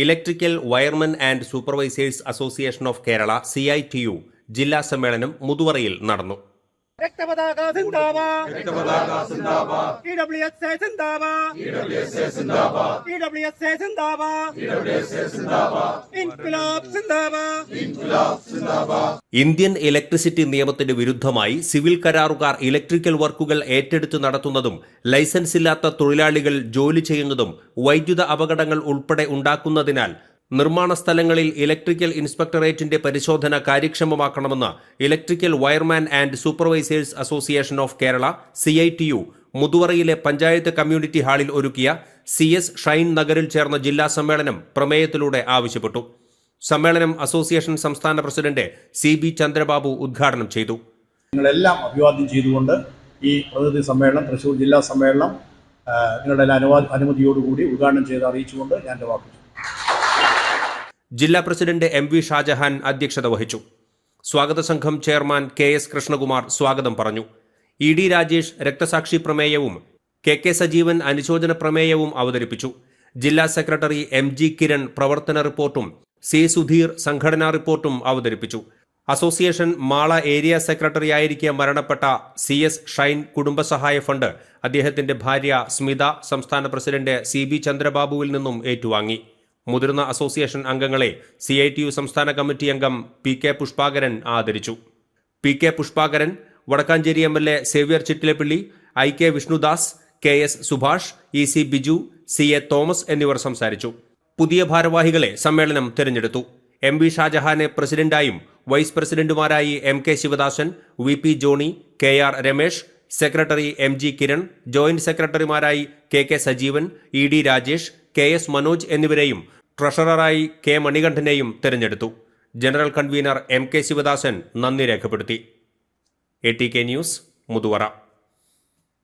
Electrical wiremen and supervisors association of Kerala C I T U ജില്ലാ സമ്മേളനം മുതുവറയിൽ നടന്നു. രക്തപതാക സിന്ദാബാദ് ഇ ഡബ്ല്യു എസ് എ സിന്ദാബാദ് ഇ ഡബ്ല്യു എസ് എ സിന്ദാബാദ് ഇൻക്ലാബ് സിന്ദാബാദ് ഇന്ത്യൻ ഇലക്ട്രിസിറ്റി നിയമത്തിന് വിരുദ്ധമായി സിവിൽ കരാറുകാർ ഇലക്ട്രിക്കൽ വർക്കുകൾ ഏറ്റെടുത്ത് നടത്തുന്നതും ലൈസൻസ് ഇല്ലാത്ത തൊഴിലാളികൾ ജോലി ചെയ്യുന്നതും വൈദ്യുത അപകടങ്ങൾ ഉൾപ്പെടെ ഉണ്ടാക്കുന്നതിനാൽ നിർമ്മാണ സ്ഥലങ്ങളിൽ ഇലക്ട്രിക്കൽ ഇൻസ്പെക്ടറേറ്റിന്റെ പരിശോധന കാര്യക്ഷമമാക്കണമെന്ന് electrical wireman and supervisors association of Kerala C I T U മുതുവറയിലെ panchayat community ഹാളിൽ ഒരുക്കിയ സി എസ് ഷൈൻ നഗറിൽ ചേർന്ന ജില്ലാ സമ്മേളനം പ്രമേയത്തിലൂടെ ആവശ്യപ്പെട്ടു. സമ്മേളനം അസോസിയേഷൻ സംസ്ഥാന പ്രസിഡന്റ് സി ബി ചന്ദ്രബാബു ഉദ്ഘാടനം ചെയ്തു. നിങ്ങളെല്ലാം അഭിവാദ്യം ചെയ്തുകൊണ്ട് ഈ പ്രതിനിധി സമ്മേളനം തൃശ്ശൂർ ജില്ലാ സമ്മേളനം നിങ്ങളുടെ അനുവാ അനുമതിയോടുകൂടി ഉദ്ഘാടനം ചെയ്ത് അറിയിച്ചുകൊണ്ട് ഞാൻ എന്റെ വാക്ക് ജില്ലാ പ്രസിഡന്റ് എം വി ഷാജഹാൻ അധ്യക്ഷത വഹിച്ചു. സ്വാഗത സംഘം ചെയർമാൻ കെ എസ് കൃഷ്ണകുമാർ സ്വാഗതം പറഞ്ഞു. ഇ ഡി രാജേഷ് രക്തസാക്ഷി പ്രമേയവും കെ കെ സജീവൻ അനുശോചന പ്രമേയവും അവതരിപ്പിച്ചു. ജില്ലാ സെക്രട്ടറി എം ജി കിരൺ പ്രവർത്തന റിപ്പോർട്ടും സി സുധീർ സംഘടനാ റിപ്പോർട്ടും അവതരിപ്പിച്ചു. അസോസിയേഷൻ മാള ഏരിയ സെക്രട്ടറി ആയിരിക്കെ മരണപ്പെട്ട സി എസ് ഷൈൻ കുടുംബസഹായ ഫണ്ട് അദ്ദേഹത്തിന്റെ ഭാര്യ സ്മിത സംസ്ഥാന പ്രസിഡന്റ് സി ബി ചന്ദ്രബാബുവിൽ നിന്നും ഏറ്റുവാങ്ങി. മുതിർന്ന അസോസിയേഷൻ അംഗങ്ങളെ സി ഐ ടി യു സംസ്ഥാന കമ്മിറ്റി അംഗം പി കെ പുഷ്പാകരൻ ആദരിച്ചു. P K Pushpakaran Vadakkanchery M L A Xavier Chittilappilly I K Vishnudas K S Subhash E C Biju C A Thomas എന്നിവർ സംസാരിച്ചു. പുതിയ ഭാരവാഹികളെ സമ്മേളനം തിരഞ്ഞെടുത്തു. എം വി ഷാജഹാനെ പ്രസിഡന്റായും vice പ്രസിഡന്റുമാരായി M K Sivadasan V P Johny K R Ramesh secretary M G Kiran joint സെക്രട്ടറിമാരായി K K Sajeevan E D Rajesh K S Manoj എന്നിവരെയും ട്രഷററായി കെ മണികണ്ഠനെയും തിരഞ്ഞെടുത്തു. General convener M K Sivadasan നന്ദി രേഖപ്പെടുത്തി. A T K news Muthuvara.